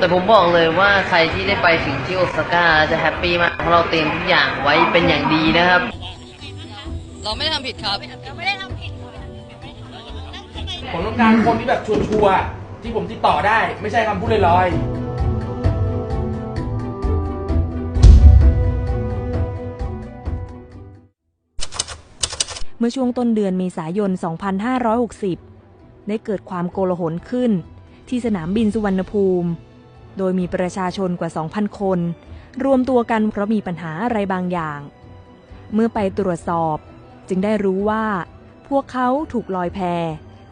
แต่ผมบอกเลยว่าใครที่ได้ไปถึงที่โอซาก้าจะแฮปปี้มากเพราะเราเตรียมทุกอย่างไว้เป็นอย่างดีนะครับ เราไม่ได้ทำผิดครับผมต้องการคนที่แบบชัวร์ๆที่ผมติดต่อได้ ไม่ใช่คำพูดลอยๆเมื่อช่วงต้นเดือนเมษายน 2560 ได้เกิดความโกลาหลขึ้น ที่สนามบินสุวรรณภูมิ โดยมีประชาชนกว่า 2,000 คน รวมตัวกันเพราะมีปัญหาอะไรบางอย่าง เมื่อไปตรวจสอบ จึงได้รู้ว่า พวกเขาถูกลอยแพ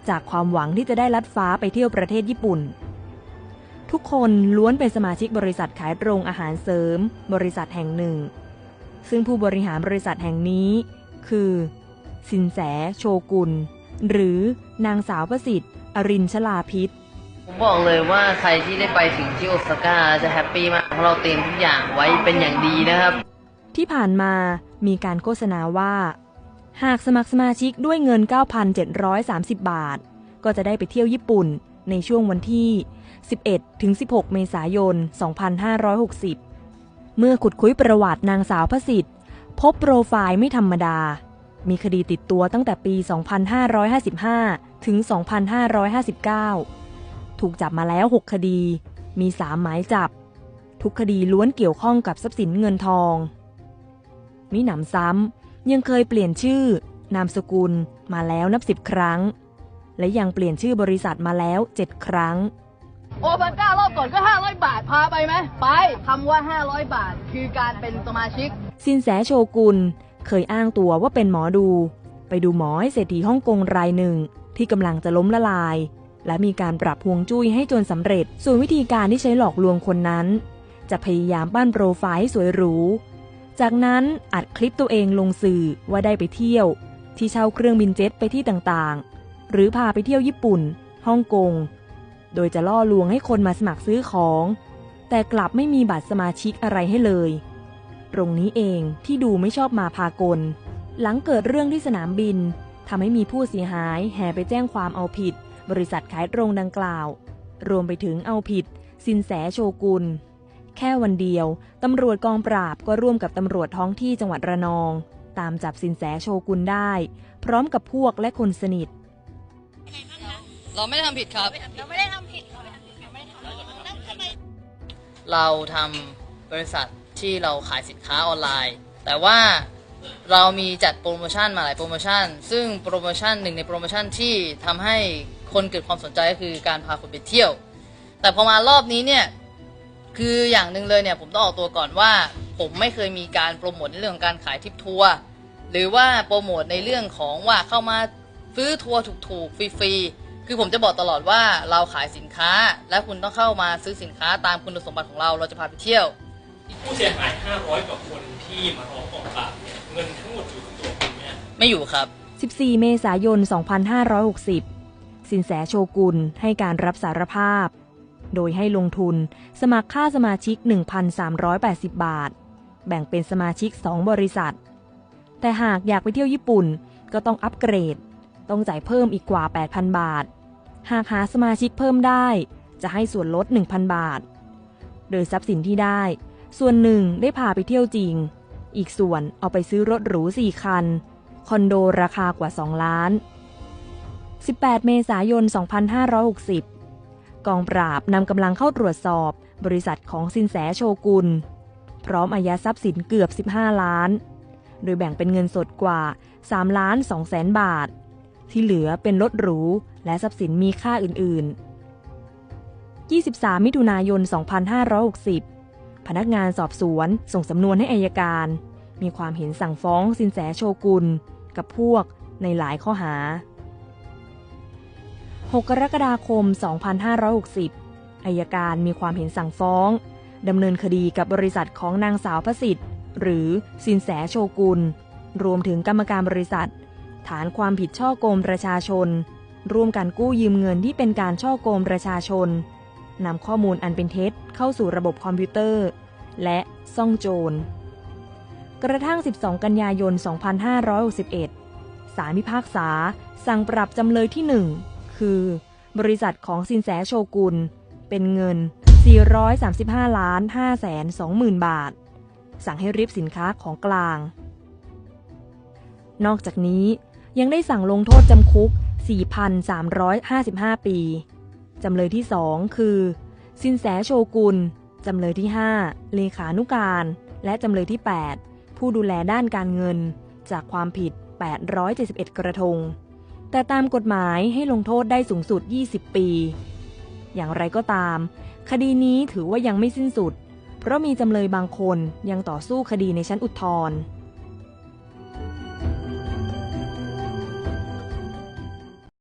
จากความหวังที่จะได้ลัดฟ้าไปเที่ยวประเทศญี่ปุ่น ทุกคนล้วนเป็นสมาชิกบริษัทขายตรงอาหารเสริม บริษัทแห่งหนึ่ง ซึ่งผู้บริหารบริษัทแห่งนี้ คือ สินแสโชกุล หรือนางสาวประสิทธิ์ อรินชลาพิษ ผมบอกเลยว่าใครที่ได้ไปถึงที่โอซาก้าจะแฮปปี้มากเพราะเราเตรียมทุกอย่างไว้เป็นอย่างดีนะครับ ที่ผ่านมามีการโฆษณาว่า หากสมัครสมาชิกด้วยเงิน 9,730 บาท ก็จะได้ไปเที่ยวญี่ปุ่นในช่วงวันที่ 11 ถึง 16 เมษายน 2560 เมื่อขุดคุยประวัตินางสาวพระสิทธิ์ พบโปรไฟล์ไม่ธรรมดา มีคดีติดตัวตั้งแต่ปี 2555 ถึง 2559 ถูกจับมาแล้ว 6 คดี มี 3 หมายจับ ทุกคดีล้วนเกี่ยวข้องกับทรัพย์สินเงินทอง มิหนำซ้ำยังเคยเปลี่ยนชื่อ นามสกุลมาแล้วนับสิบครั้ง และยังเปลี่ยนชื่อบริษัทมาแล้วเจ็ดครั้ง โอซาก้ารอบก่อนก็ 500 บาท พาไปไหม ไปคำว่า 500 บาท คือการเป็นสมาชิก สินแสโชกุลเคยอ้างตัวว่าเป็นหมอดู ไปดูหมอให้เศรษฐีฮ่องกงรายหนึ่งที่กำลังจะล้มละลาย และมีการปรับฮวงจุ้ยให้จนสำเร็จ ส่วนวิธีการที่ใช้หลอกลวงคนนั้น จะพยายามปั้นโปรไฟล์ให้สวยหรู จากนั้นอัดคลิปตัวเองลงสื่อว่าได้ไปเที่ยว ที่เช่าเครื่องบินเจ็ตไปที่ต่างๆ หรือพาไปเที่ยวญี่ปุ่น ฮ่องกง โดยจะล่อลวงให้คนมาสมัครซื้อของ แต่กลับไม่มีบัตรสมาชิกอะไรให้เลย ตรงนี้เองที่ดูไม่ชอบมาพากล หลังเกิดเรื่องที่สนามบินทำให้มีผู้เสียหายแห่ไปแจ้งความเอาผิด บริษัทขายตรงดังกล่าว รวมไปถึงเอาผิด สินแสโชกุลแค่วันเดียว ตำรวจกองปราบก็ร่วมกับตำรวจท้องที่จังหวัดระนอง ตามจับสินแสโชกุลได้ พร้อมกับพวกและคนสนิท เราไม่ได้ทำผิดครับเราทำบริษัทที่เราขายสินค้าออนไลน์ แต่ว่าเรามีจัดโปรโมชั่นมาหลายโปรโมชั่น ซึ่งโปรโมชั่นหนึ่งในโปรโมชั่นที่ทำให้ คนเกิดความสนใจก็คือการพาคนไปเที่ยว แต่พอมารอบนี้เนี่ยคืออย่างหนึ่งเลยเนี่ยผมต้องออกตัวก่อนว่า ผมไม่เคยมีการโปรโมทในเรื่องของการขายทริปทัวร์หรือว่าโปรโมทในเรื่องของว่าเข้ามาซื้อทัวร์ถูกๆฟรีๆคือผมจะบอกตลอดว่าเราขายสินค้า และคุณต้องเข้ามาซื้อสินค้าตามคุณสมบัติของเราเราจะพาไปเที่ยว ผู้เสียหาย 500 กว่าคนที่มาร้องกองปราบเนี่ยเงินทั้งหมดอยู่กับตัวคุณไหมฮะไม่อยู่ครับ 14 เมษายน 2560 สินแสโชกุลให้การรับสารภาพ โดยให้ลงทุนสมัครค่าสมาชิก 1,380 บาท แบ่งเป็นสมาชิก 2 บริษัท แต่หากอยากไปเที่ยวญี่ปุ่นก็ต้องอัปเกรด ต้องจ่ายเพิ่มอีกกว่า 8,000 บาท หากหาสมาชิกเพิ่มได้ จะให้ส่วนลด 1,000 บาท โดยทรัพย์สินที่ได้ ส่วนหนึ่งได้พาไปเที่ยวจริง อีกส่วนเอาไปซื้อรถหรู4คัน คอนโดราคากว่า 2 ล้าน 18 เมษายน 2560 กองปราบนำกำลังเข้าตรวจสอบบริษัทของสินแสโชกุล พร้อมอายัดทรัพย์สินเกือบ 15 ล้าน โดยแบ่งเป็นเงินสดกว่า 3 ล้าน2แสนบาท ที่เหลือเป็นรถหรู และทรัพย์สินมีค่าอื่น ๆ23 มิถุนายน 2560 พนักงานสอบสวนส่งสำนวนให้อายการ มีความเห็นสั่งฟ้องสินแสโชกุล กับพวกในหลายข้อหา 6 กรกฎาคม 2560 อายการมีความเห็นสั่งฟ้อง ดำเนินคดีกับบริษัทของนางสาวพระสิทธิ์ หรือสินแสโชกุล รวมถึงกรรมการบริษัท ฐานความผิดช่อโกงประชาชน ร่วมกันกู้ยืมเงินที่เป็นการช่อโกงประชาชนนำข้อมูลอันเป็นเท็จเข้าสู่ระบบคอมพิวเตอร์ และซ่องโจร กระทั่ง 12 กันยายน 2561ศาลพิพากษา สั่งปรับจำเลยที่ 1 คือ บริษัทของสินแสโชกุลเป็นเงิน 435ล้าน5แสน20,000 บาท สั่งให้ริบสินค้าของกลาง นอกจากนี้ยังได้สั่งลงโทษจำคุก 4,355 ปี จำเลยที่ 2 คือ สินแสโชกุลจำเลยที่ 5 เลขานุการ และจำเลยที่ 8 ผู้ดูแลด้านการเงิน จากความผิด 871 กระทง แต่ตามกฎหมายให้ลงโทษได้สูงสุด 20 ปี อย่างไรก็ตาม คดีนี้ถือว่ายังไม่สิ้นสุด เพราะมีจำเลยบางคนยังต่อสู้คดีในชั้นอุทธรณ์